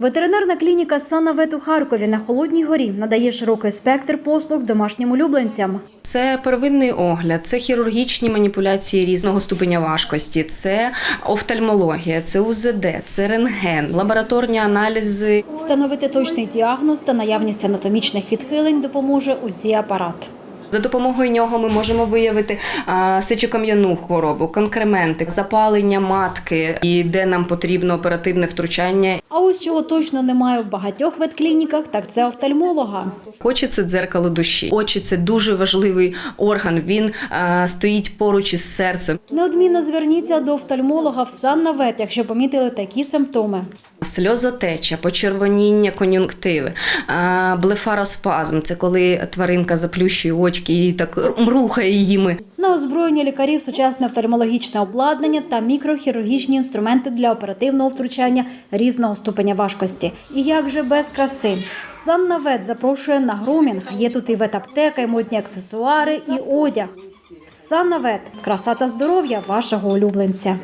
Ветеринарна клініка Санавет у Харкові на Холодній горі надає широкий спектр послуг домашнім улюбленцям. Це первинний огляд, це хірургічні маніпуляції різного ступеня важкості, це офтальмологія, це УЗД, це рентген, лабораторні аналізи. Встановити точний діагноз та наявність анатомічних відхилень допоможе УЗІ-апарат. За допомогою нього ми можемо виявити а, сечокам'яну хворобу, конкременти, запалення матки, і де нам потрібно оперативне втручання. А ось чого точно немає в багатьох ветклініках, так це офтальмолога. Очі це дзеркало душі. Очі це дуже важливий орган. Він а, стоїть поруч із серцем. Неодмінно зверніться до офтальмолога в Саннавет, якщо помітили такі симптоми. Сльозотеча, почервоніння кон'юнктиви, блефароспазм це коли тваринка заплющує очки і так рухає їми. На озброєння лікарів сучасне офтальмологічне обладнання та мікрохірургічні інструменти для оперативного втручання різного ступеня важкості. І як же без краси? Саннавет запрошує на грумінг. Є тут і ветаптека, і модні аксесуари, і одяг. Саннавет – краса та здоров'я вашого улюбленця.